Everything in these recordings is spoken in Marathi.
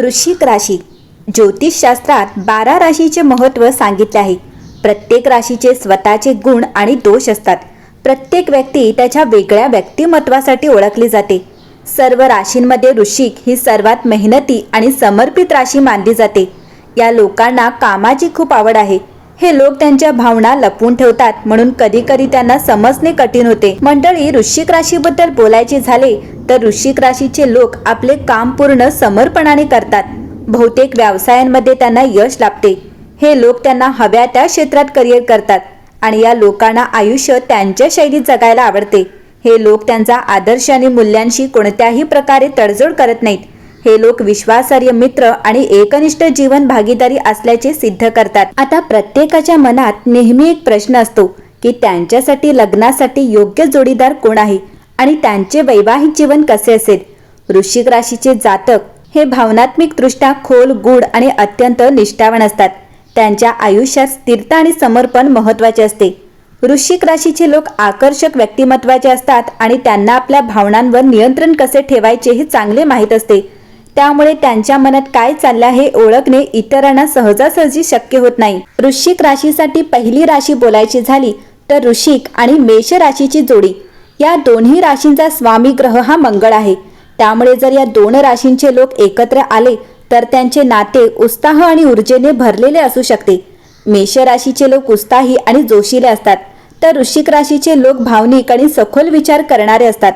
वृश्चिक राशी. ज्योतिषशास्त्रात बारा राशीचे महत्त्व सांगितले आहे. प्रत्येक राशीचे स्वतःचे गुण आणि दोष असतात. प्रत्येक व्यक्ती त्याच्या वेगळ्या व्यक्तिमत्वासाठी ओळखली जाते. सर्व राशींमध्ये वृश्चिक ही सर्वात मेहनती आणि समर्पित राशी मानली जाते. या लोकांना कामाची खूप आवड आहे. हे लोक त्यांच्या भावना लपवून ठेवतात म्हणून कधी कधी त्यांना समजणे कठीण होते. मंडळी वृश्चिक राशीबद्दल बोलायचे झाले तर वृश्चिक राशीचे लोक आपले काम पूर्ण समर्पणाने करतात. बहुतेक व्यवसायांमध्ये त्यांना यश लाभते. हे लोक त्यांना हव्या त्या क्षेत्रात करिअर करतात आणि या लोकांना आयुष्य त्यांच्या शैलीत जगायला आवडते. हे लोक त्यांचा आदर्श आणि मूल्यांशी कोणत्याही प्रकारे तडजोड करत नाहीत. हे लोक विश्वासार्ह मित्र आणि एकनिष्ठ जीवन भागीदारी असल्याचे सिद्ध करतात. आता प्रत्येकाच्या मनात नेहमी एक प्रश्न असतो की त्यांच्यासाठी लग्नासाठी योग्य जोडीदार कोण आहे? आणि त्यांचे वैवाहिक जीवन कसे असेल? वृश्चिक राशीचे जातक हे भावनात्मकदृष्ट्या खोल गूढ आणि अत्यंत निष्ठावान असतात. त्यांच्या आयुष्यात स्थिरता आणि समर्पण महत्त्वाचे असते. वृश्चिक राशीचे लोक आकर्षक व्यक्तिमत्वाचे असतात आणि त्यांना आपल्या भावनांवर नियंत्रण कसे ठेवायचे हे चांगले माहीत असते. त्यामुळे त्यांच्या मनात काय चाललं हे ओळखणे इतरांना सहजासहजी शक्य होत नाही. वृश्चिक राशीसाठी पहिली राशी बोलायची झाली तर ऋषिक आणि मेष राशीची जोडी. या दोन्ही राशींचा स्वामी ग्रह हा मंगळ आहे. त्यामुळे जर या दोन राशींचे लोक एकत्र आले तर त्यांचे नाते उत्साह आणि ऊर्जेने भरलेले असू शकते. मेष राशीचे लोक उत्साही आणि जोशीले असतात तर वृश्चिक राशीचे लोक भावनिक आणि सखोल विचार करणारे असतात.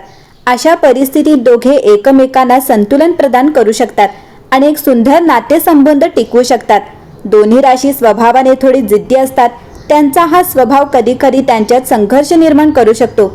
अशा परिस्थितीत दोघे एकमेकांना संतुलन प्रदान करू शकतात आणि एक सुंदर नातेसंबंध टिकवू शकतात. दोन्ही राशी स्वभावाने थोडी जिद्दी असतात. त्यांचा हा स्वभाव कधी कधी त्यांच्यात संघर्ष निर्माण करू शकतो.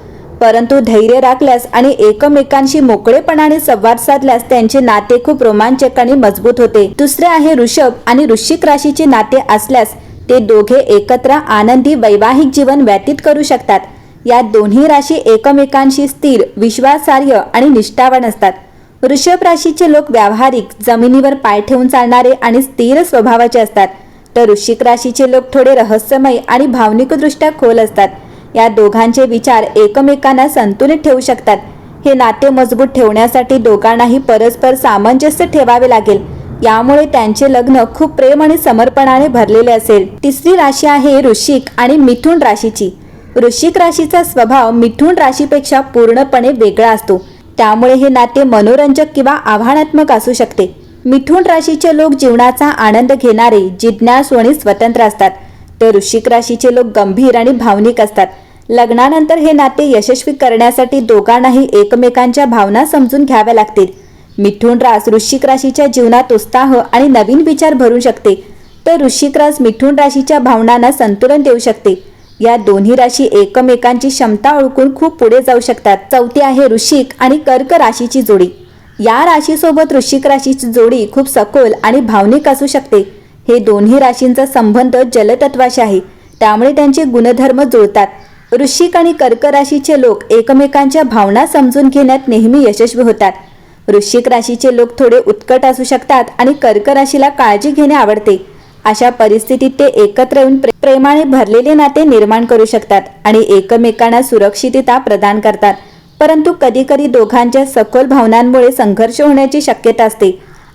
परंतु धैर्य राखल्यास आणि एकमेकांशी मोकळेपणाने संवाद साधल्यास त्यांचे नाते खूप रोमांचक आणि मजबूत होते. दुसरे आहे ऋषभ आणि ऋषिक राशीचे नाते असल्यास ते दोघे एकत्र आनंदी वैवाहिक जीवन व्यतीत करू शकतात. या दोन्ही राशी एकमेकांशी स्थिर विश्वासार्ह आणि निष्ठावान असतात. वृषभ राशीचे लोक व्यावहारिक जमिनीवर पाय ठेवून चालणारे आणि स्थिर स्वभावाचे असतात. तर वृश्चिक राशीचे लोक थोडे रहस्यमय आणि भावनिकदृष्ट्या खोल असतात. या दोघांचे विचार एकमेकांना संतुलित ठेवू शकतात. हे नाते मजबूत ठेवण्यासाठी दोघांनाही परस्पर सामंजस्य ठेवावे लागेल. यामुळे त्यांचे लग्न खूप प्रेम आणि समर्पणाने भरलेले असेल. तिसरी राशी आहे वृश्चिक आणि मिथुन राशीची. वृश्चिक राशीचा स्वभाव मिथुन राशीपेक्षा पूर्णपणे वेगळा असतो. त्यामुळे हे नाते मनोरंजक किंवा आव्हानात्मक असू शकते. मिथुन राशीचे लोक जीवनाचा आनंद घेणारे जिज्ञासू आणि स्वतंत्र असतात. तर वृश्चिक राशीचे लोक गंभीर आणि भावनिक असतात. लग्नानंतर हे नाते यशस्वी करण्यासाठी दोघांनाही एकमेकांच्या भावना समजून घ्याव्या लागतील. मिथुन रास वृश्चिक राशीच्या जीवनात उत्साह आणि नवीन विचार भरू शकते. तर वृश्चिक रास मिथुन राशीच्या भावनांना संतुलन देऊ शकते. या दोन्ही राशी एकमेकांची क्षमता ओळखून खूप पुढे जाऊ शकतात. चौथी आहे ऋषिक आणि कर्क राशीची जोडी. या राशीसोबत ऋषिक राशीची जोडी खूप सखोल आणि भावनिक असू शकते. हे दोन्ही राशींचा संबंध जलतत्वाशी आहे. त्यामुळे त्यांचे गुणधर्म जुळतात. ऋषिक आणि कर्क राशीचे लोक एकमेकांच्या भावना समजून घेण्यात नेहमी यशस्वी होतात. वृश्चिक राशीचे लोक थोडे उत्कट असू शकतात आणि कर्क राशीला काळजी घेणे आवडते. अशा परिस्थितीत ते एकत्र येऊन प्रेमाने भरलेले नाते निर्माण करू शकतात आणि एकमेकांना सुरक्षितता प्रदान करतात. परंतु कधीकधी दोघांच्या सखोल भावनांमुळे संघर्ष होण्याची शक्यता असते.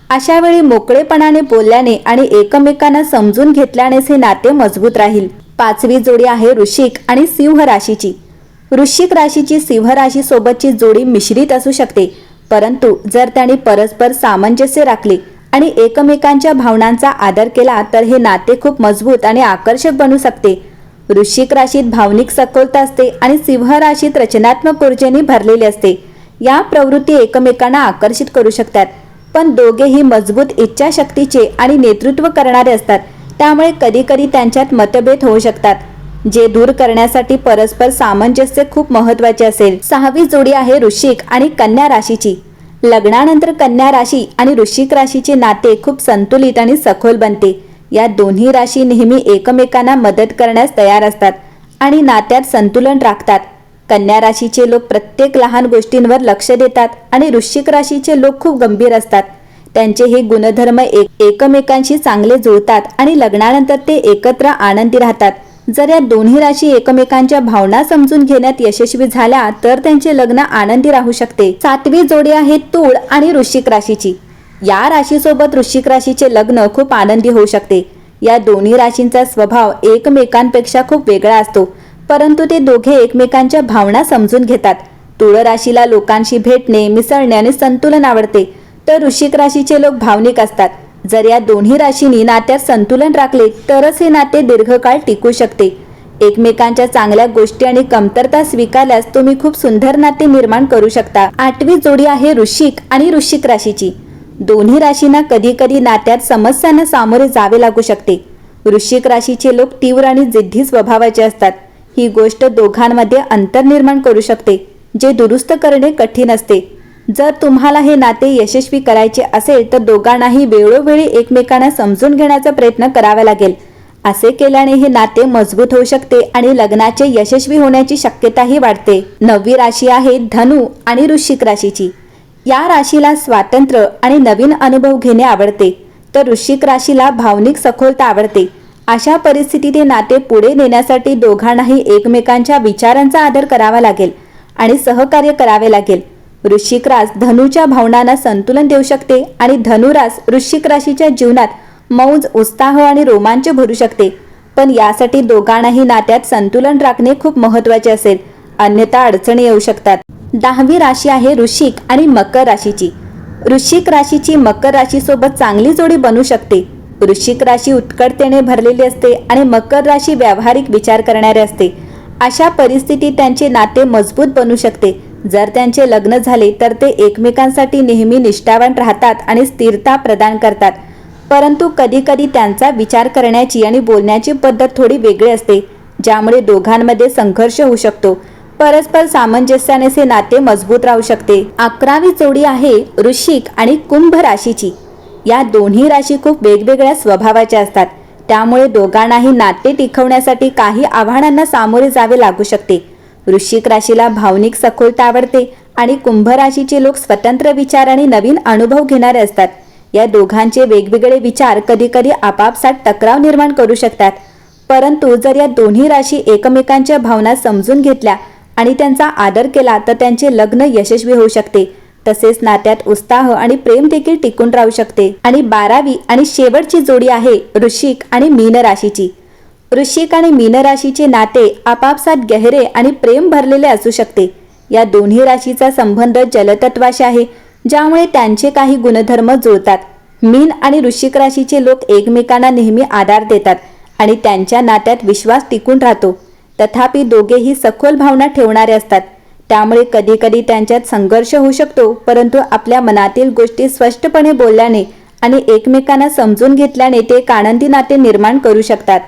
अशा वेळी मोकळेपणाने बोलल्याने आणि एकमेकांना समजून घेतल्यानेच हे नाते मजबूत राहील. पाचवी जोडी आहे ऋषिक आणि सिंह राशीची. वृश्चिक राशीची सिंह राशी सोबतची जोडी मिश्रित असू शकते परंतु जर त्याने परस्पर सामंजस्य राखले आणि एकमेकांच्या भावनांचा आदर केला तर हे नाते खूप मजबूत आणि आकर्षक बनू शकते. वृश्चिक राशीत भावनिक सखोलता असते आणि सिंह राशीत रचनात्मक ऊर्जेने भरलेली असते. या प्रवृत्ती एकमेकांना आकर्षित करू शकतात. पण दोघेही मजबूत इच्छाशक्तीचे आणि नेतृत्व करणारे असतात. त्यामुळे कधीकधी त्यांच्यात मतभेद होऊ शकतात. जे दूर करण्यासाठी परस्पर सामंजस्य खूप महत्त्वाचे असेल. सहावी जोडी आहे ऋषिक आणि कन्या राशीची. लग्नानंतर कन्या राशी आणि वृश्चिक राशीचे नाते खूप संतुलित आणि सखोल बनते. या दोन्ही राशी नेहमी एकमेकांना मदत करण्यास तयार असतात आणि नात्यात संतुलन राखतात. कन्या राशीचे लोक प्रत्येक लहान गोष्टींवर लक्ष देतात आणि वृश्चिक राशीचे लोक खूप गंभीर असतात. त्यांचे हे गुणधर्म एक एकमेकांशी चांगले जुळतात आणि लग्नानंतर ते एकत्र आनंदी राहतात. जर या दोन्ही राशी एकमेकांच्या भावना समजून घेण्यात यशस्वी झाल्या तर त्यांचे लग्न आनंदी राहू शकते. सातवी जोडी आहे तूळ आणि वृश्चिक राशीची. या राशीसोबत वृश्चिक राशीचे लग्न खूप आनंदी होऊ शकते. या दोन्ही राशींचा स्वभाव एकमेकांपेक्षा खूप वेगळा असतो परंतु ते दोघे एकमेकांच्या भावना समजून घेतात. तुळ राशीला लोकांशी भेटणे मिसळणे आणि संतुलन आवडते तर वृश्चिक राशीचे लोक भावनिक असतात. जर या दोन्ही राशींनी नात्यात संतुलन राखले तरच हे नाते दीर्घकाळ टिकू शकते. एकमेकांच्या चांगल्या गोष्टी आणि कमतरता स्वीकारल्यास तुम्ही खूप सुंदर नाते निर्माण करू शकता. आठवी जोडी आहे ऋषिक आणि ऋषिक राशीची. दोन्ही राशींना कधी कधी नात्यात समस्यांना सामोरे जावे लागू शकते. वृश्चिक राशीचे लोक तीव्र आणि जिद्दी स्वभावाचे असतात. ही गोष्ट दोघांमध्ये अंतर निर्माण करू शकते जे दुरुस्त करणे कठीण असते. जर तुम्हाला हे नाते यशस्वी करायचे असेल तर दोघांनाही वेळोवेळी एकमेकांना समजून घेण्याचा प्रयत्न करावा लागेल. असे केल्याने हे नाते मजबूत होऊ शकते आणि लग्नाचे यशस्वी होण्याची शक्यताही वाढते. नववी राशी आहे धनु आणि वृश्चिक राशीची. या राशीला स्वातंत्र्य आणि नवीन अनुभव घेणे आवडते. तर वृश्चिक राशीला भावनिक सखोलता आवडते. अशा परिस्थितीत हे नाते पुढे नेण्यासाठी दोघांनाही एकमेकांच्या विचारांचा आदर करावा लागेल आणि सहकार्य करावे लागेल. वृश्चिक रास धनुच्या भावनांना संतुलन देऊ शकते आणि धनुरास वृश्चिक राशीच्या जीवनात मौज उत्साह आणि रोमांच भरू शकते. पण यासाठी दोघांनाही नात्यात संतुलन राखणे खूप महत्त्वाचे असेल. अन्यथा अडचणी येऊ शकतात. दहावी राशी आहे ऋषिक आणि मकर राशीची. वृश्चिक राशीची मकर राशीसोबत चांगली जोडी बनू शकते. वृश्चिक राशी उत्कटतेने भरलेली असते आणि मकर राशी व्यावहारिक विचार करणारे असते. अशा परिस्थितीत त्यांचे नाते मजबूत बनू शकते. जर त्यांचे लग्न झाले तर ते एकमेकांसाठी नेहमी निष्ठावान राहतात आणि स्थिरता प्रदान करतात. परंतु कधीकधी त्यांचा विचार करण्याची आणि बोलण्याची पद्धत थोडी वेगळी असते ज्यामुळे दोघांमध्ये संघर्ष होऊ शकतो. परस्पर सामंजस्याने हे नाते मजबूत राहू शकते. अकरावी जोडी आहे ऋषिक आणि कुंभ राशीची. या दोन्ही राशी खूप वेगवेगळ्या स्वभावाच्या असतात. त्यामुळे दोघांनाही नाते टिकवण्यासाठी काही आव्हानांना सामोरे जावे लागू शकते. वृश्चिक राशीला भावनिक सखोलता आवडते आणि कुंभ राशीचे लोक स्वतंत्र विचार आणि नवीन अनुभव घेणारे असतात. या दोघांचे वेगवेगळे विचार कधीकधी आपापसात टकराव निर्माण करू शकतात. परंतु जर या दोन्ही राशी एकमेकांच्या भावना समजून घेतल्या आणि त्यांचा आदर केला तर त्यांचे लग्न यशस्वी होऊ शकते. तसेच नात्यात उत्साह आणि प्रेम देखील टिकून राहू शकते. आणि बारावी आणि शेवटची जोडी आहे ऋषिक आणि मीन राशीची. वृश्चिक आणि मीन राशीचे नाते आपापसात गहरे आणि प्रेम भरलेले असू शकते. या दोन्ही राशीचा संबंध जलतत्वाशी आहे ज्यामुळे त्यांचे काही गुणधर्म जुळतात. मीन आणि वृश्चिक राशीचे लोक एकमेकांना नेहमी आधार देतात आणि त्यांच्या नात्यात विश्वास टिकून राहतो. तथापि दोघेही सखोल भावना ठेवणारे असतात. त्यामुळे कधीकधी त्यांच्यात संघर्ष होऊ शकतो परंतु आपल्या मनातील गोष्टी स्पष्टपणे बोलल्याने आणि एकमेकांना समजून घेतल्याने ते एक आनंदी नाते निर्माण करू शकतात.